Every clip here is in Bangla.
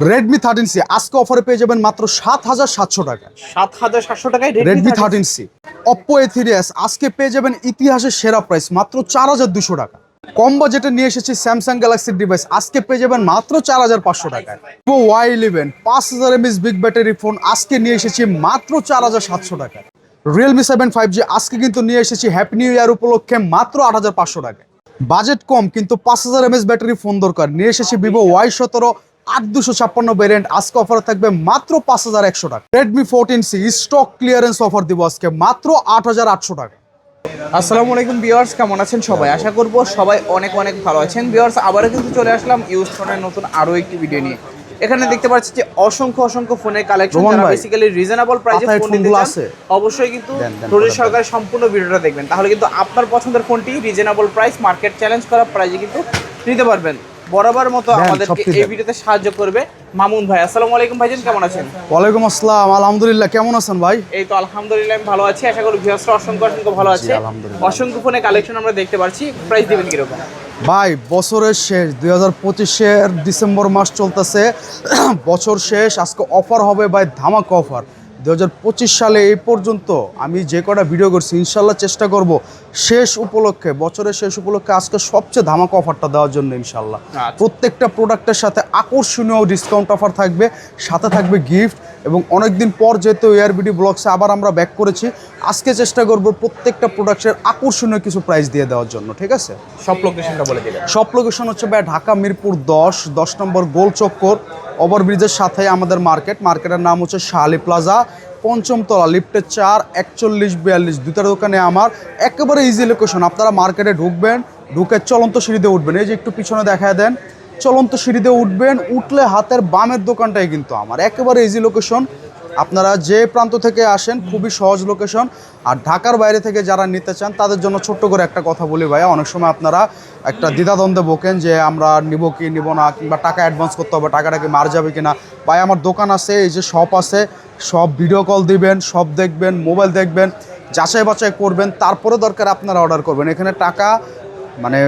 রেডমি থার্টিন সি আজকে অফারে পেয়ে যাবেন মাত্র সাত হাজার সাতশো টাকা। সাত হাজার সাতশো টাকায় Redmi thirteen C Oppo A three S আজকে পেয়ে যাবেন ইতিহাসের সেরা প্রাইস মাত্র চার হাজার দুশো টাকা। কম বাজেটে নিয়ে এসেছি স্যামসাং গ্যালাক্সির ডিভাইস আজকে পেয়ে যাবেন মাত্র চার হাজার পাঁচশো টাকায় ভিভো ওয়াই ইলেভেন পাঁচ হাজার এমএস বিগ ব্যাটারি ফোন আজকে নিয়ে এসেছি মাত্র চার হাজার সাতশো টাকায় রিয়েলমি সেভেন ফাইভ জি আজকে কিন্তু নিয়ে এসেছি হ্যাপি নিউ ইয়ার উপলক্ষে মাত্র আট হাজার পাঁচশো টাকায় বাজেট কম কিন্তু পাঁচ হাজার এমএস ব্যাটারি ফোন দরকার। নিয়ে এসেছি ভিভো ওয়াই সতেরো আট দুশো ছাপ্পান্ন ভ্যারিয়েন্ট আজকে অফার থাকবে মাত্র পাঁচ হাজার একশো টাকা। Redmi fourteen C stock clearance offer দিব আজকে মাত্র আট হাজার আটশো টাকা। আসসালামু আলাইকুম ভিউয়ার্স কেমন আছেন সবাই? আশা করব সবাই অনেক অনেক ভালো আছেন। ভিউয়ার্স আবারও কিন্তু চলে আসলাম ইউজ ফোনের নতুন আরও একটি ভিডিও নিয়ে। এখানে দেখতে পাচ্ছি যে অসংখ্য অসংখ্য ফোনের কালেকশন যারা বেসিক্যালি রিজনেবল প্রাইসে ফোন নিতে চান আছে? অবশ্যই কিন্তু ধৈর্য সহকারে সম্পূর্ণ ভিডিওটা দেখবেন। তাহলে কিন্তু আপনার পছন্দের ফোনটি রিজনেবল প্রাইস মার্কেট চ্যালেঞ্জ করা প্রাইসে কিন্তু নিতে পারবেন। বরাবর মতো আমাদেরকে এই ভিডিওতে সাহায্য করবে মামুন ভাই। আসসালামু আলাইকুম ভাইজান কেমন আছেন? ওয়ালাইকুম আসসালাম আলহামদুলিল্লাহ কেমন আছেন ভাই? এই তো আলহামদুলিল্লাহ আমি ভালো আছি। আশা করি ভিউয়ার্সরা অসংখ্য অসংখ্য ভালো আছে। অসংখ্য ফোনে কালেকশন আমরা দেখতে পাচ্ছি প্রাইস দিবেন কীরকম? ভাই বছরের শেষ দুই হাজার পঁচিশের ডিসেম্বর মাস চলতেছে। বছর শেষ আজকে অফার হবে ভাই ধামাকা অফার দু হাজার পঁচিশ সালে এই পর্যন্ত আমি যে কটা ভিডিও করছি ইনশাল্লাহ চেষ্টা করব শেষ উপলক্ষে বছরের শেষ উপলক্ষে আজকে সবচেয়ে ধামাকা অফারটা দেওয়ার জন্য ইনশাল্লাহ আচ্ছা। প্রত্যেকটা প্রোডাক্টের সাথে আকর্ষণীয় ডিসকাউন্ট অফার থাকবে সাথে থাকবে গিফট এবং অনেকদিন পর যেহেতু এয়ারবিডি ব্লগসে আবার আমরা ব্যাক করেছি আজকে চেষ্টা করব প্রত্যেকটা প্রোডাক্টের আকর্ষণীয় কিছু প্রাইস দিয়ে দেওয়ার জন্য ঠিক আছে? সব লোকেশনটা বলে দিবেন। সব লোকেশন হচ্ছে ভাই ঢাকা মিরপুর দশ দশ নম্বর গোল চক্কর ওভারব্রিজের সাথে আমাদের মার্কেট মার্কেটের নাম হচ্ছে শাহালি প্লাজা পঞ্চমতলা লিফটের চার, একচল্লিশ, বিয়াল্লিশ দুটার দোকানে আমার একেবারে ইজি লোকেশন আপনারা মার্কেটে ঢুকবেন, ঢুকে চলন্ত সিঁড়িতে উঠবেন। এই যে একটু পিছনে দেখায় দেন, চলন্ত সিঁড়িতে উঠবেন, উঠলে হাতের বামের দোকানটাই কিন্তু আমার। একেবারে ইজি লোকেশন আপনারা যে প্রান্ত থেকে আসেন, খুবই সহজ লোকেশন আর ঢাকার বাইরে থেকে যারা নিতে চান, তাদের জন্য ছোট্ট করে একটা কথা বলি ভাইয়া। অনেক সময় আপনারা একটা দ্বিধাদ্বন্দ্বে বোকেন যে আমরা নিব কি, নিব না, কিংবা টাকা অ্যাডভান্স করতে হবে, টাকাটা কি মার যাবে কিনা। ভাই, আমার দোকান আছে, এই যে শপ আছে সব ভিডিও কল দিবেন সব দেখবেন মোবাইল দেখবেন যাচাই বাছাই করবেন তারপরে দরকার আপনারা অর্ডার করবেন। এখানে টাকা মানে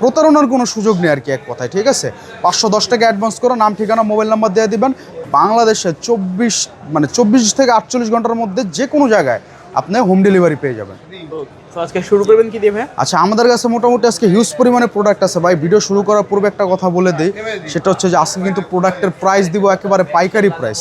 প্রতারণার কোনো সুযোগ নেই আর কি এক কথায় ঠিক আছে? পাঁচশো দশ টাকা অ্যাডভান্স করে নাম ঠিকানা মোবাইল নাম্বার দিয়ে দিবেন। বাংলাদেশে চব্বিশ মানে চব্বিশ থেকে আটচল্লিশ ঘণ্টার মধ্যে যে কোনো জায়গায় আপনি হোম ডেলিভারি পেয়ে যাবেন। আজকে শুরু করবেন কি দিয়ে আচ্ছা আমাদের কাছে মোটামুটি আজকে হিউজ পরিমাণে প্রোডাক্ট আছে। ভাই ভিডিও শুরু করার পূর্বে একটা কথা বলে দিই। সেটা হচ্ছে যে আজকে কিন্তু প্রোডাক্টের প্রাইস দিব একেবারে পাইকারি প্রাইস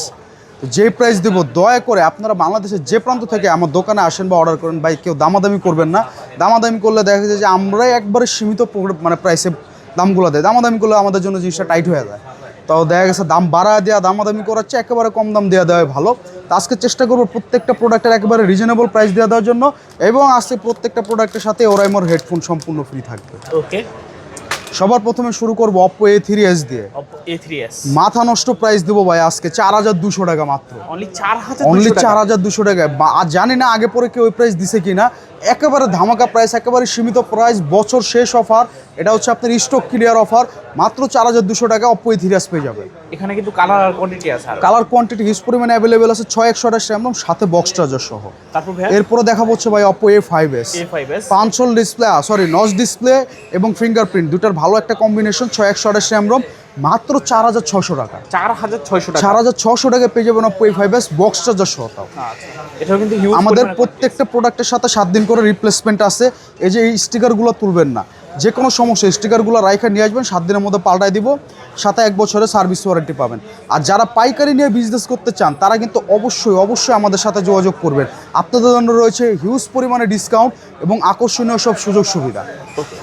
যে প্রাইস দেবো, দয়া করে আপনারা বাংলাদেশের যে প্রান্ত থেকে আমার দোকানে আসেন বা অর্ডার করেন, ভাই কেউ দামাদামি করবেন না। দামাদামি করলে দেখা যায় যে আমরাই একবারে সীমিত মানে প্রাইসে দামগুলো দেয় দামাদামি করলে আমাদের জন্য জিনিসটা টাইট হয়ে যায়। তো দেখা গেছে দাম বাড়া দেওয়া দামাদামি করাচ্ছে, একেবারে কম দাম দেওয়া দেওয়া ভালো। তো আজকে চেষ্টা করব প্রত্যেকটা প্রোডাক্টের একেবারে রিজনেবল প্রাইস দেওয়া দেওয়ার জন্য এবং আজকে প্রত্যেকটা প্রোডাক্টের সাথে ওরাই ওরাইমোর হেডফোন সম্পূর্ণ ফ্রি থাকবে। ওকে সবার প্রথমে শুরু করব অপ্পো এ থ্রি এস দিয়ে। এ থ্রি এস মাথা নষ্ট প্রাইস দেবো ভাই আজকে চার হাজার দুশো টাকা মাত্র। অনলি চার হাজার অনলি চার হাজার দুশো টাকায়। বা- আর জানি না আগে পরে কেউ ওই প্রাইস দিছে কিনা। একেবারে ধামাকা প্রাইস একেবারে সীমিত প্রাইস বছর শেষ অফার এটা হচ্ছে আপনার স্টক ক্লিয়ার অফার মাত্র চার হাজার দুশো টাকা অপো এ থ্রি ইথিরাস পেয়ে যাবে এখানে কিন্তু কালার আর কোয়ান্টিটি আছে কালার কোয়ান্টিটি হিউজ পরিমাণে অ্যাভেলেবেল আছে ছয় একশো আঠাশ র্যাম সাথে বক্স চার্জার সহ। তারপর এরপরে দেখা হচ্ছে ভাই Oppo A five S A five S punch hole display sorry notch display এবং ফিঙ্গারপ্রিন্ট দুটার ভালো একটা কম্বিনেশন ছয় একশো আঠাশ র্যাম রোম মাত্র চার হাজার ছশো টাকা। চার হাজার ছয়শো টাকা। চার হাজার ছশো টাকা পেয়ে যাবেন Oppo A five S box charger সহ তাও। আচ্ছা এটাও কিন্তু আমাদের প্রত্যেকটা প্রোডাক্টের সাথে সাত দিন করে রিপ্লেসমেন্ট আছে। এই যে এই স্টিকারগুলো তুলবেন না। যে কোনো সমস্যা স্টিকারগুলো রাইখা নিয়ে আসবেন সাত দিনের মধ্যে পাল্টাই দিব। সাথে এক বছরের সার্ভিস ওয়ারেন্টি পাবেন। আর যারা পাইকারি নিয়ে বিজনেস করতে চান তারা কিন্তু অবশ্যই অবশ্যই আমাদের সাথে যোগাযোগ করবেন। আপনাদের জন্য রয়েছে হিউজ পরিমাণে ডিসকাউন্ট এবং আকর্ষণীয় সব সুযোগ সুবিধা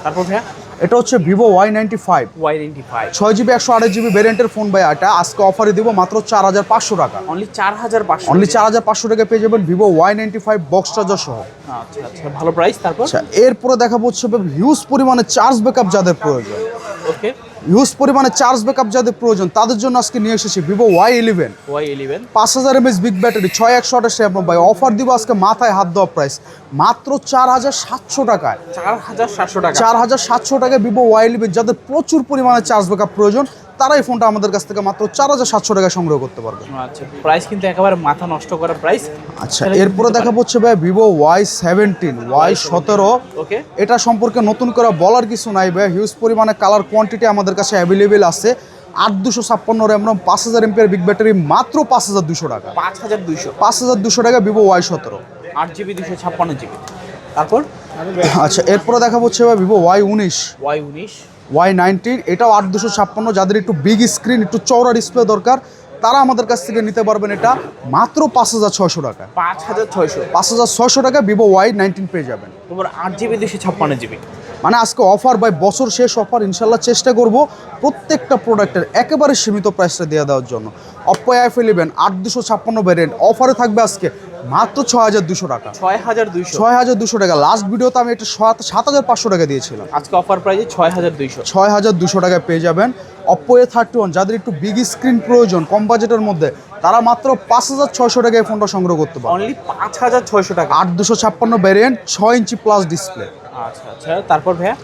তারপর ভাইয়া? এটা হচ্ছে Vivo Y ninety five Y ninety five ছয় জিবি একশো আঠাশ জিবি ভ্যারিয়েন্টের ফোন ভাই এটা। আজকে অফারে দিব মাত্র চার হাজার পাঁচশো টাকা। অনলি চার হাজার পাঁচশো। অনলি চার হাজার পাঁচশো টাকা পেয়ে যাবেন Vivo Y ninety five box charger সহ। আচ্ছা আচ্ছা ভালো প্রাইস তারপর? আচ্ছা এরপরে দেখা হচ্ছে হিউজ পরিমাণে চার্জ ব্যাকআপ যাদের প্রয়োজন। ওকে হিউজ পরিমাণে চার্জ ব্যাকআপ যাদের প্রয়োজন তাদের জন্য আজকে নিয়ে এসেছি Vivo Y eleven Y eleven পাঁচ হাজার এমএস বিগ ব্যাটারি ছয় একশো আঠাশ ভাই অফার দিব আজকে মাথায় হাত দেওয়া প্রাইস মাত্র চার হাজার সাতশো টাকায়। চার হাজার সাতশো টাকা। চার হাজার সাতশো টাকায় ভিভো ওয়াই ইলেভেন যাদের প্রচুর পরিমাণে চার্জ ব্যাকআপ প্রয়োজন তারা এই ফোনটা আমাদের কাছ থেকে মাত্র চার হাজার সাতশো টাকায় সংগ্রহ করতে পারবে। আচ্ছা প্রাইস কিন্তু একেবারে মাথা নষ্ট করা প্রাইস আচ্ছা এরপরে দেখা হচ্ছে ভাই ভিভো ওয়াই সেভেন্টিন ওয়াই সতেরো। ওকে এটা সম্পর্কে নতুন করে বলার কিছু নাই ভাই। হিউজ পরিমাণে কালার কোয়ান্টিটি আমাদের কাছে অ্যাভেলেবেল আছে। আট দুশো ছাপ্পান্ন র্যাম রম পাঁচ হাজার এমপিআর বিগ ব্যাটারি মাত্র পাঁচ হাজার দুশো টাকা। পাঁচ হাজার দুশো পাঁচ হাজার দুশো টাকা ভিভো ওয়াই সতেরো। আট জিবি দুশো ছাপ্পান্ন জিবি তারপর? আচ্ছা এরপরে দেখা হচ্ছে ভাই ভিভো ওয়াই উনিশ। ওয়াই উনিশ। ওয়াই নাইনটিন এটাও আট দুশো ছাপ্পান্ন যাদের একটু বিগ স্ক্রিন একটু চওড়া ডিসপ্লে দরকার তারা আমাদের কাছ থেকে নিতে পারবেন এটা মাত্র পাঁচ হাজার ছয়শো টাকা। পাঁচ হাজার ছয়শো। পাঁচ হাজার ছয়শো টাকা ভিভো ওয়াই নাইনটিন পেয়ে যাবেন। তোমার আট জিবি দুশো ছাপ্পান্ন জিবি মানে আজকে অফার বাই বছর শেষ অফার ইনশাল্লাহ চেষ্টা করব প্রত্যেকটা প্রোডাক্টের একেবারে সীমিত প্রাইসটা দিয়ে দেওয়ার জন্য। অপ্পো এফ ইলেভেন আট দুশো ছাপ্পান্ন ভ্যারিয়েন্ট অফারে থাকবে আজকে। মাত্র ছয় হাজার দুশো টাকা। ছয় হাজার দুইশো। ছয় হাজার দুশো টাকা। লাস্ট ভিডিওতে আমি এটা সাত সাত হাজার পাঁচশো টাকা দিয়েছিলাম। আজকে অফার প্রাইসে ছয় হাজার দুইশো। ছয় হাজার দুশো টাকায় পেয়ে যাবেন। অপ্পো এ থার্টি ওয়ান যাদের একটু বিগ স্ক্রিন প্রয়োজন কম বাজেটের মধ্যে তারা মাত্র পাঁচ হাজার ছয়শো টাকায় ফোনটা সংগ্রহ করতে পারে অনলি পাঁচ হাজার ছয়শো টাকা। আট দুশো ছাপ্পান্ন ভ্যারিয়েন্ট ছয় ইঞ্চি প্লাস ডিসপ্লে আচ্ছা আচ্ছা তারপর ভাইয়া?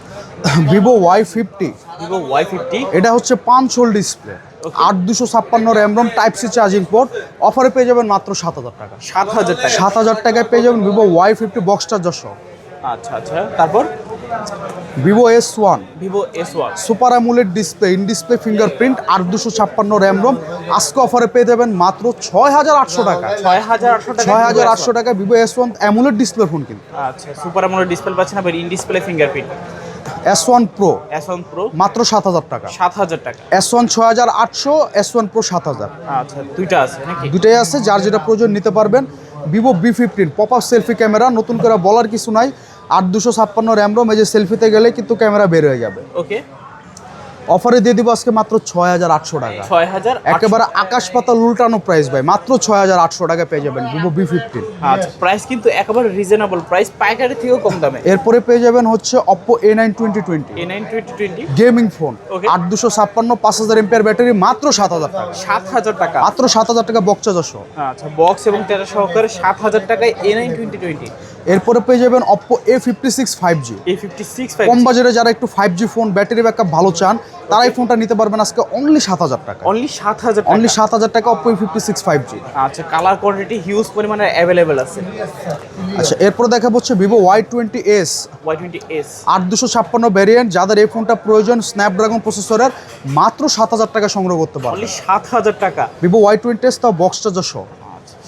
Vivo Y fifty Vivo Y fifty এটা হচ্ছে পাঁচ হোল ডিসপ্লে আট দুশো ছাপ্পান্ন RAM ROM type C charging port অফারে পেয়ে যাবেন মাত্র সাত হাজার টাকা। সাত হাজার টাকা। সাত হাজার টাকায় পেয়ে যাবেন Vivo Y fifty box charger সহ আচ্ছা আচ্ছা। তারপর? Vivo S one Vivo S one super AMOLED display in display fingerprint আট দুশো ছাপ্পান্ন র্যাম রম। আজকে অফারে পেয়ে যাবেন মাত্র ছয় হাজার আটশো টাকা। ছয় হাজার আটশো টাকা ছয় হাজার আটশো টাকা Vivo S one AMOLED display phone কিন্তু। আচ্ছা সুপার আমোলেড ডিসপ্লে পাচ্ছেন আবার in display fingerprint S one Pro S one Pro মাত্র সাত হাজার টাকা। সাত হাজার টাকা। এস ওয়ান ছয় হাজার আটশো এস ওয়ান প্রো সাত হাজার। আচ্ছা দুইটা আছে নাকি? দুটাই আছে যার যেটা প্রয়োজন নিতে পারবেন। Vivo V fifteen pop up selfie camera নতুন করে বলার কিছু নাই। আট দুশো ছাপ্পান্ন র্যাম রোম এই যে সেলফিতে গেলে কিন্তু ক্যামেরা বের হয়ে যাবে। ওকে অফারে দিয়ে দিব আজকে মাত্র ছয় হাজার আটশো টাকা। ছয় হাজার একেবারে আকাশ পাতাল উল্টানো প্রাইস ভাই মাত্র ছয় হাজার আটশো টাকা পেয়ে যাবেন ভিভো বি ফিফটিন আচ্ছা প্রাইস কিন্তু একেবারে রিজনেবল প্রাইস পাইকারি থেকেও কম দামে। এরপরে পেয়ে যাবেন হচ্ছে Oppo A nine twenty twenty A nine twenty twenty gaming phone আট দুশো ছাপ্পান্ন পাঁচ হাজার এমপিআর ব্যাটারি মাত্র সাত হাজার টাকা। সাত হাজার টাকা। মাত্র সাত হাজার টাকা বক্সা চারশো আচ্ছা বক্স এবং তেরো সহকারে সাত হাজার টাকায় এ নাইন টোয়েন্টি টোয়েন্টি এরপরে পেয়ে যাবেন Oppo A fifty six five G A fifty six কম বাজারে যারা একটু five G phone battery backup ভালো চান তারা এই ফোনটা নিতে পারবেন আজকে অনলি সাত হাজার টাকা অনলি সাত হাজার অনলি সাত হাজার টাকা Oppo fifty six five G আচ্ছা কালার কোয়ান্টিটি হিউজ পরিমাণে অ্যাভেলেবেল আছে। আচ্ছা এরপরে দেখা হচ্ছে Vivo Y twenty S Y twenty S আট দুশো ছাপ্পান্ন ভ্যারিয়েন্ট যাদের এই ফোনটা প্রয়োজন স্ন্যাপড্রাগন প্রসেসরের মাত্র সাত হাজার টাকা সংগ্রহ করতে পারবেন। সাত হাজার টাকা। ভিভো ওয়াই টোয়েন্টি এস তাও বক্স চার্জার সহ।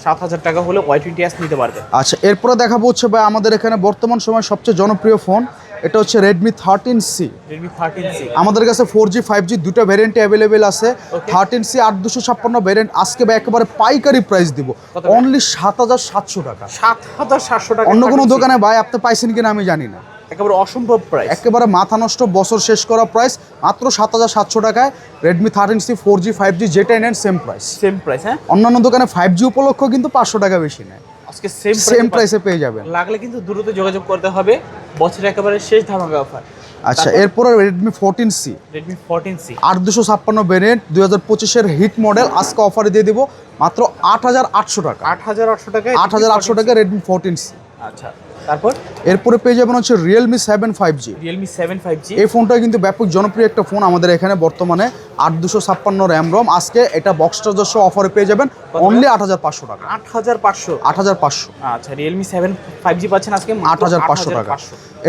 সাত হাজার টাকা হলে ওয়াই টোয়েন্টি এস নিতে পারবে। আচ্ছা এরপরে দেখাবো হচ্ছে ভাই আমাদের এখানে বর্তমান সময় সবচেয়ে জনপ্রিয় ফোন এটা হচ্ছে Redmi thirteen C Redmi thirteen C আমাদের কাছে ফোর জি ফাইভ জি দুটো ভ্যারিয়েন্টে অ্যাভেলেবেল আছে। থার্টিন সি আট দুশো ছাপ্পান্ন ভ্যারিয়েন্ট আজকে ভাই একেবারে পাইকারি প্রাইস দিব। অনলি সাত হাজার সাতশো টাকা। সাত হাজার সাতশো টাকা অন্য কোনো দোকানে ভাই আপনি পাইছেন কিনা আমি জানি না। একেবারে অসম্ভব প্রাইস একেবারে মাথা নষ্ট বছর শেষ করা প্রাইস মাত্র সাত হাজার সাতশো টাকায় Redmi thirteen C four G five G যেটাই নেন সেম প্রাইস সেম প্রাইস হ্যাঁ? অন্যান্য দোকানে ফাইভ জি উপলক্ষ কিন্তু পাঁচশো টাকা বেশি নেয়। আজকে সেম সেম প্রাইসে পেয়ে যাবেন। লাগলে কিন্তু দ্রুত যোগাযোগ করতে হবে। বছরের একেবারে শেষ ধামাকা অফার আচ্ছা এরপরে Redmi fourteen C Redmi fourteen C আট দুশো ছাপ্পান্ন ভ্যারিয়েন্ট দুই হাজার পঁচিশের হিট মডেল আজকে অফারে দিয়ে দিব মাত্র আট হাজার আটশো টাকা। আট হাজার আটশো টাকায় আট হাজার আটশো টাকা রেডমি ফোরটিন সি আচ্ছা। তারপর? এরপরে পেয়ে যাবেন হচ্ছে Realme seven five G Realme seven five G এই ফোনটা কিন্তু ব্যাপক জনপ্রিয় একটা ফোন আমাদের এখানে বর্তমানে আট দুশো ছাপ্পান্ন র্যাম রম। আজকে এটা বক্স চার্জার অফারে পেয়ে যাবেন অনলি আট হাজার পাঁচশো টাকা। আট হাজার পাঁচশো? আট হাজার পাঁচশো। আচ্ছা রিয়েলমি সেভেন ফাইভ জি পাচ্ছেন আজকে আট হাজার পাঁচশো টাকা।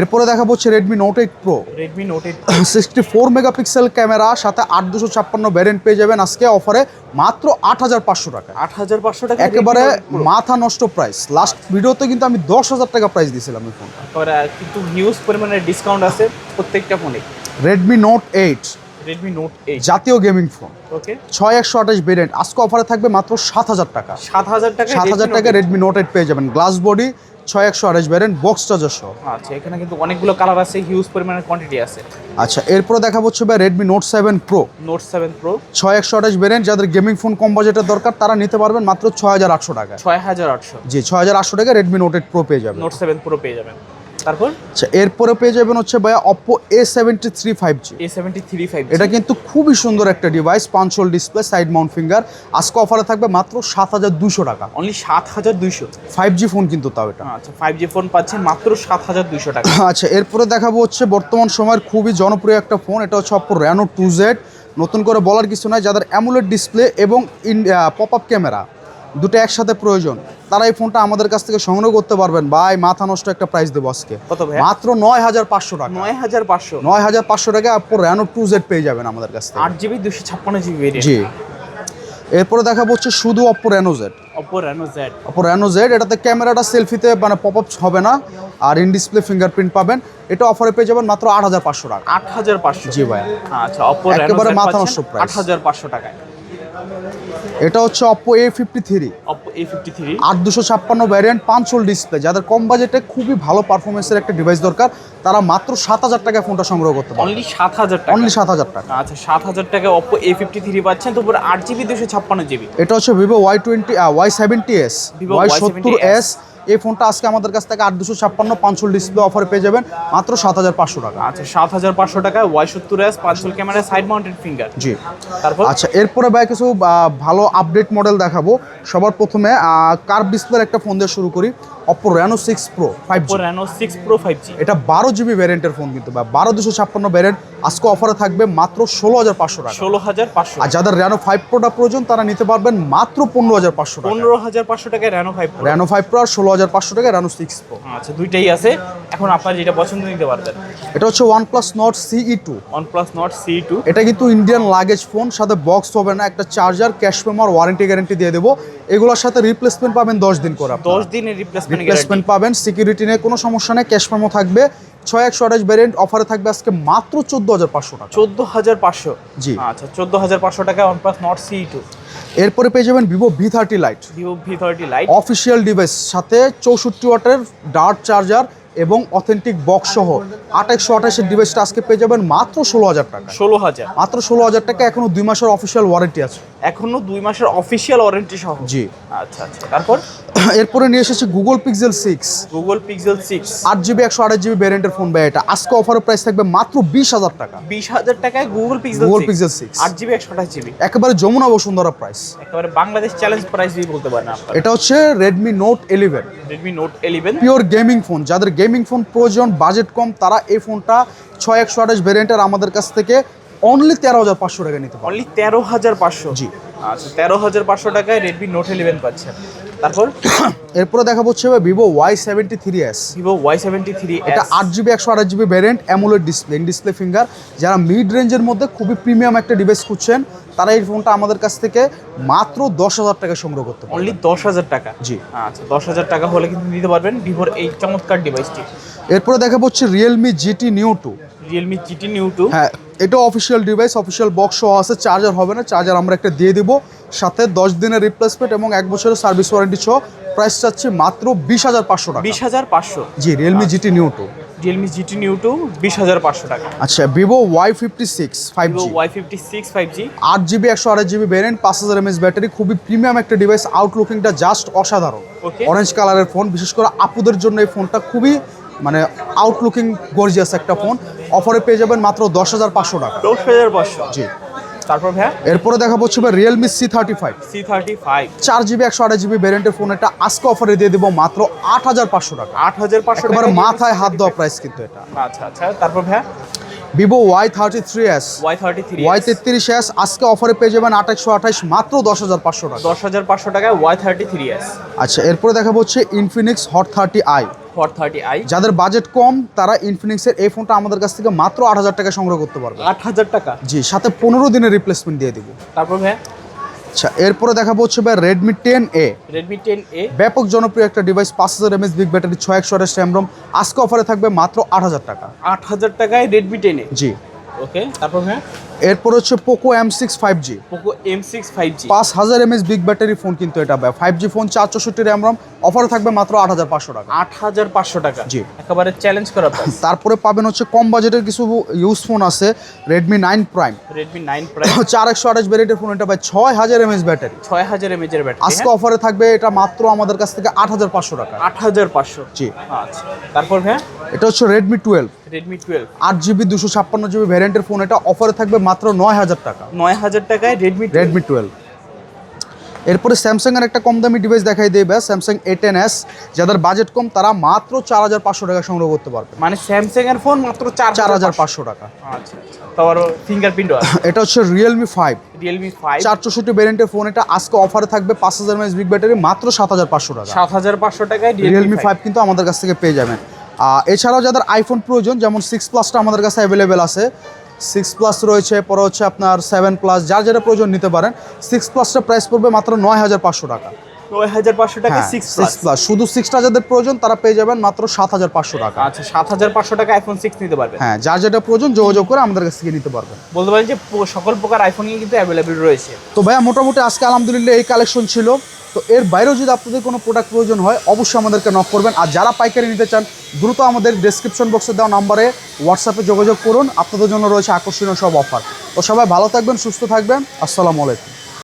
এরপরে দেখা হচ্ছে Redmi Note eight Pro Redmi Note eight sixty four megapixel camera সাথে আট দুশো ছাপ্পান্ন ভ্যারিয়েন্ট পেয়ে যাবেন আজকে অফারে মাত্র আট হাজার পাঁচশো টাকা। আট হাজার পাঁচশো টাকা একেবারে মাথা নষ্ট প্রাইস লাস্ট ভিডিওতে কিন্তু আমি দশ হাজার টাকা প্রাইস দিয়েছিলাম এই ফোনটা কিন্তু হিউজ পরিমাণে ডিসকাউন্ট আছে প্রত্যেকটা ফোনে Redmi Note eight Redmi Note eight জাতীয় গেমিং ফোন ওকে ছয় একশো আঠাশ ভেরিয়েন্ট আজকে অফারে থাকবে মাত্র সাত হাজার টাকা। সাত হাজার টাকা সাত হাজার টাকা রেডমি নোট এইট পেয়ে যাবেন। গ্লাস বডি ছয় একশো আঠাশ বেরেন বক্স চার্জার সহ আচ্ছা এখানে কিন্তু অনেকগুলো কালার আছে হিউজ পরিমাণের কোয়ান্টিটি আছে। আচ্ছা এরপরে দেখা হচ্ছে ভাই Redmi Note seven Pro Note seven Pro ছয় একশো আঠাশ বেরেন যাদের গেমিং ফোন কম বাজেটের দরকার তারা নিতে পারবেন মাত্র ছয় হাজার আটশো টাকা ছয় হাজার আটশো। জি ছয় হাজার আটশো টাকা রেডমি নোট এইট প্রো পেয়ে যাবেন। নোট সেভেন প্রো পেয়ে যাবেন। তারপর? আচ্ছা এরপরে পেয়ে যাবেন হচ্ছে ভাইয়া Oppo A seventy three five G A seventy three five এটা কিন্তু খুবই সুন্দর একটা device punch hole display side mount finger আজকে অফারে থাকবে মাত্র সাত হাজার দুশো টাকা। অনলি সাত হাজার দুইশো? ফাইভ জি ফোন কিন্তু তাও এটা। আচ্ছা ফাইভ জি ফোন পাচ্ছেন মাত্র সাত হাজার দুইশো টাকা। আচ্ছা এরপরে দেখাবো হচ্ছে বর্তমান সময়ের খুবই জনপ্রিয় একটা ফোন এটা হচ্ছে র্যানো টু জেড নতুন করে বলার কিছু নয় যাদের অ্যামুলেট ডিসপ্লে এবং পপ আপ ক্যামেরা দুটো একসাথে প্রয়োজন। তারা এই ফোনটা আমাদের কাছ থেকে সংগ্রহ করতে পারবেন। ভাই মাথা নষ্ট একটা প্রাইস দেবো আজকে। কত ভাই মাত্র নয় হাজার পাঁচশো টাকা। নয় হাজার পাঁচশো। নয় হাজার পাঁচশো টাকা আপনি র্যানো টু জেড পেয়ে যাবেন আমাদের কাছ থেকে। আট জিবি দুশো ছাপ্পান্ন জিবি জি। এরপরে দেখা হচ্ছে শুধু Oppo Reno Z Oppo Reno Z Oppo Reno Z এটাতে ক্যামেরাটা সেলফিতে মানে পপ আপ হবে না আর ইন ডিসপ্লে ফিঙ্গারপ্রিন্ট পাবেন। এটা অফারে পেয়ে যাবেন মাত্র আট হাজার পাঁচশো টাকা। আট হাজার পাঁচশো। জি ভাই। আচ্ছা অপো একেবারে মাথা নষ্ট। আট হাজার পাঁচশো টাকায়। এটা হচ্ছে Oppo A fifty three Oppo A fifty three আট দুশো ছাপ্পান্ন ভ্যারিয়েন্ট পাঁচশোল ডিসপ্লে যাদের কম বাজেটে খুবই ভালো পারফরমেন্সের একটা ডিভাইস দরকার তারা মাত্র সাত হাজার টাকায় ফোনটা সংগ্রহ করতে পারে অনলি সাত হাজার টাকা। অনলি সাত হাজার টাকা। আচ্ছা সাত হাজার টাকা অপো এ ফিফটি থ্রি পাচ্ছেন তো পুরো আট জিবি দুশো ছাপ্পান্ন জিবি এটা হচ্ছে Vivo Y twenty Y seventy S Y সত্তর এস এই ফোনটা আজকে আমাদের কাছ থেকে আট দুশো ছাপ্পান্ন পাঁচশো ডিসপ্লে অফারে পেয়ে যাবেন মাত্র সাত হাজার পাঁচশো টাকা। আচ্ছা সাত হাজার পাঁচশো টাকা ওয়াই সত্তর এস পাঁচশো ক্যামেরা সাইড মাউন্টেড ফিঙ্গার জি। তারপর? আচ্ছা এরপরে ভাই কিছু ভালো আপডেট মডেল দেখাবো। সবার প্রথমে কার্ভ ডিসপ্লের একটা ফোন দিয়ে শুরু করি। Oppo Reno six Pro five Oppo Reno six Pro five G এটা বারো জিবি ভ্যারিয়েন্টের ফোন কিন্তু বা বারো দুশো ছাপ্পান্ন ভ্যারিয়েন্ট আজকে অফারে থাকবে মাত্র ষোলো হাজার পাঁচশো টাকা। ষোলো হাজার পাঁচশো আর যাদের র্যানো ফাইভ প্রোটা প্রয়োজন তারা নিতে পারবেন মাত্র পনেরো হাজার পাঁচশো পনেরো হাজার পাঁচশো টাকায় Reno five Pro Reno five Pro আর ষোলো হাজার পাঁচশো টাকা র্যানো সিক্স প্রো আচ্ছা দুইটাই আছে। এখন আপনার যেটা পছন্দ নিতে পারবেন। এটা হচ্ছে OnePlus Nord CE two OnePlus Nord C two এটা কিন্তু ইন্ডিয়ান লাগেজ ফোন সাথে বক্স হবে না একটা চার্জার ক্যাশ মেমোর ওয়ারেন্টি গ্যারেন্টি দিয়ে দেবো। এগুলোর সাথে রিপ্লেসমেন্ট পাবেন দশ দিন করে। দশ দিনের রিপ্লেসমেন্ট রিপ্লেসমেন্ট পাবেন সিকিউরিটি নিয়ে কোনো সমস্যা নেই ক্যাশ মেমো থাকবে। ছয় একশো আঠাশ ভ্যারিয়েন্ট অফারে থাকবে আজকে মাত্র চোদ্দ হাজার পাঁচশো টাকা। চোদ্দ হাজার পাঁচশো? জি। আচ্ছা চোদ্দ হাজার পাঁচশো টাকা OnePlus Nord C two এরপরে পেয়ে যাবেন Vivo V thirty lite Vivo V thirty lite official device সাথে চৌষট্টি ওয়াটের ডার্ট চার্জার এবং অথেন্টিক বক্স সহ আঠাশশো আঠাশের ডিভাইসটা আজকে পেয়ে যাবেন মাত্র ষোলো হাজার টাকা। ষোলো হাজার। মাত্র ষোলো হাজার টাকা এখনও দুই মাসের অফিসিয়াল ওয়ারেন্টি আছে। এখনও দুই মাসের অফিসিয়াল ওয়ারেন্টি সহ? জি। আচ্ছা আচ্ছা। তারপর? এরপরে নিয়ে এসেছে Google Pixel six Google Pixel six আট জিবি একশো আঠাশ জিবি ভ্যারিয়েন্টের ফোন ব্যয় এটা। আজকে অফারের প্রাইস থাকবে মাত্র বিশ হাজার টাকা। বিশ হাজার টাকায় Google Pixel Google Pixel six আট জিবি একশো আঠাশ জিবি একেবারে যমুনা বসুন্ধরা প্রাইস একেবারে বাংলাদেশ চ্যালেঞ্জ প্রাইস বলতে পারেন এটা হচ্ছে Redmi Note eleven Redmi Note eleven pure gaming phone যাদের গেমিং ফোন প্রয়োজন বাজেট কম তারা এই ফোনটা ছয় একশো আঠাশ ভ্যারিয়েন্টের আমাদের কাছ থেকে অনলি তেরো হাজার পাঁচশো টাকা নিতে অনলি তেরো হাজার পাঁচশো। জি। আচ্ছা তেরো হাজার পাঁচশো টাকায় রেডমি নোট ইলেভেন পাচ্ছেন। তারপর? এরপরে দেখা হচ্ছে Vivo Y seventy three S Vivo Y seventy three এটা আট জিবি একশো আঠাশ GB variant AMOLED display display finger যারা মিড রেঞ্জের মধ্যে খুবই প্রিমিয়াম একটা ডিভাইস খুঁজছেন তারা এই ফোনটা আমাদের কাছ থেকে মাত্র দশ হাজার টাকা সংগ্রহ করতে পারবে অনলি দশ হাজার টাকা? জি। আচ্ছা দশ হাজার টাকা হলে কিন্তু নিতে পারবেন ভিভোর এই চমৎকার ডিভাইসটি এরপরে দেখা হচ্ছে Realme GT Neo two Realme GT Neo two হ্যাঁ এটা অফিসিয়াল ডিভাইস অফিসিয়াল বক্স সহ আছে চার্জার হবে না চার্জার আমরা একটা দিয়ে দিব। সাথে দশ দিনের রিপ্লেসমেন্ট এবং এক বছরের সার্ভিস ওয়ারেন্টি সহ প্রাইস চাচ্ছি মাত্র বিশ হাজার পাঁচশো টাকা। বিশ হাজার পাঁচশো। জি Realme GT Neo two Realme GT Neo two বিশ হাজার পাঁচশো টাকা। আচ্ছা Vivo Y fifty six five G Y fifty six five G আট জিবি একশো আঠাশ জিবি ভ্যারিয়েন্ট পাঁচ হাজার এমএস ব্যাটারি খুবই প্রিমিয়াম একটা ডিভাইস আউটলুকিংটা জাস্ট অসাধারণ। অরেঞ্জ কালারের ফোন বিশেষ করে আপুদের জন্য এই ফোনটা খুবই মানে আউটলুকিং গর্জিয়াস একটা ফোন অফারে পেয়ে যাবেন মাত্র দশ হাজার পাঁচশো টাকা। দশ হাজার পাঁচশো। জি। তারপর ভাই এরপরে দেখা হচ্ছে Realme C thirty five C thirty five চার জিবি একশো আঠাশ জিবি ভ্যারিয়েন্টের ফোন এটা আজকে অফারে দিয়ে দেবো মাত্র আট হাজার পাঁচশো টাকা। আট হাজার পাঁচশো টাকা মাথায় হাত দেওয়া প্রাইস কিন্তু এটা। আচ্ছা আচ্ছা। তারপর ভাইয়া? Vivo Y thirty three S Y thirty three Y তেত্রিশ এস আজকে অফারে পেয়ে যাবেন আঠাশশো আঠাশ মাত্র দশ হাজার পাঁচশো টাকা। দশ হাজার পাঁচশো টাকায় ওয়াই থার্টি থ্রি এস আচ্ছা এরপরে দেখা হচ্ছে Infinix Hot thirty i for thirty i যাদের বাজেট কম তারা ইনফিনিক্সের এই ফোনটা আমাদের কাছ থেকে মাত্র আট হাজার টাকা সংগ্রহ করতে পারবে। আট হাজার টাকা? জি সাথে পনেরো দিনের রিপ্লেসমেন্ট দিয়ে দিব। তারপর ভাইয়া? আচ্ছা এরপরে দেখা হচ্ছে ভাই Redmi ten A Redmi ten A ব্যাপক জনপ্রিয় একটা ডিভাইস পাঁচ হাজার এমএস বিগ ব্যাটারি ছয় একশো আঠাশ র্যামরম আজকে অফারে থাকবে মাত্র আট হাজার টাকা। আট হাজার টাকায় রেডমি টেন এ জি। ওকে তারপর ভাইয়া এরপর হচ্ছে Poco M six five G Poco M six five G পাঁচ হাজার এমএস বিগ ব্যাটারি ফোন কিন্তু এটা ভাই। ফাইভ জি ফোন চার চৌষট্টি র্যামরম অফারে থাকবে মাত্র আট হাজার পাঁচশো টাকা। আট হাজার পাঁচশো টাকা। জি। একেবারে চ্যালেঞ্জ করা তারপরে পাবেন হচ্ছে কম বাজেটের কিছু ইউজ ফোন আছে Redmi nine Prime Redmi nine price চার একশো আঠাশ ভ্যারিয়েন্টের ফোন এটা ভাই ছয় হাজার এমএস ব্যাটারি ছয় হাজার এমএচ এর ব্যাটারি আজকে অফারে থাকবে এটা মাত্র আমাদের কাছ থেকে আট হাজার পাঁচশো টাকা। আট হাজার পাঁচশো। জি। আচ্ছা তারপর ভাইয়া এটা হচ্ছে রেডমি টুয়েলভ রেডমি টুয়েলভ আট জিবি দুশো ছাপ্পান্ন জিবি ভ্যারিয়েন্টের ফোন এটা অফারে থাকবে মাত্র নয় হাজার টাকা। নয় হাজার টাকায় রেডমি রেডমি টুয়েলভ এরপরে স্যামসাংয়ের একটা কম দামি ডিভাইস দেখাই দেবে স্যামসাং এ টেন এস যাদের বাজেট কম তারা মাত্র চার হাজার পাঁচশো টাকা সংগ্রহ করতে পারবে। মানে স্যামসাং এর ফোন মাত্র চার চার হাজার পাঁচশো টাকা। আচ্ছা তারপর ফিঙ্গারপ্রিন্টও আছে। এটা হচ্ছে রিয়েলমি ফাইভ রিয়েলমি ফাইভ চার চৌষট্টি ভ্যারিয়েন্টের ফোন এটা আজকে অফারে থাকবে পাঁচ হাজার এমএস বিগ ব্যাটারি মাত্র সাত হাজার পাঁচশো টাকা। সাত হাজার পাঁচশো টাকায় রিয়েলমি ফাইভ কিন্তু আমাদের কাছ থেকে পেয়ে যাবেন। এছাড়াও যাদের আইফোন প্রয়োজন, যেমন সিক্স প্লাসটা আমাদের কাছে অ্যাভেলেবেল আছে সিক্স প্লাস রয়েছে পরে হচ্ছে আপনার সেভেন প্লাস যার যেটা প্রয়োজন নিতে পারেন সিক্স প্লাসটা প্রাইস পড়বে মাত্র নয় হাজার পাঁচশো টাকা। টাকা হ্যাঁ প্লাস শুধু সিক্সটা যাদের প্রয়োজন তারা পেয়ে যাবেন মাত্র সাত হাজার পাঁচশো টাকা। আচ্ছা সাত হাজার পাঁচশো টাকা আইফোন সিক্স নিতে পারবেন। হ্যাঁ যার যেটা প্রয়োজন যোগাযোগ করে আমাদের কাছ থেকে নিতে পারবেন। বলতে পারেন যে সকল প্রকার আইফোনই কিন্তু রয়েছে। তো ভাইয়া মোটামুটি আজকে আলহামদুলিল্লাহ এই কালেকশন ছিল। তো এর বাইরেও যদি আপনাদের কোনো প্রোডাক্ট প্রয়োজন হয় অবশ্যই আমাদেরকে নক করবেন। আর যারা পাইকারি নিতে চান দ্রুত আমাদের ডেসক্রিপশন বক্সে দেওয়া নাম্বারে হোয়াটসঅ্যাপে যোগাযোগ করুন। আপনাদের জন্য রয়েছে আকর্ষণীয় সব অফার তো সবাই ভালো থাকবেন সুস্থ থাকবেন। আসসালামু আলাইকুম।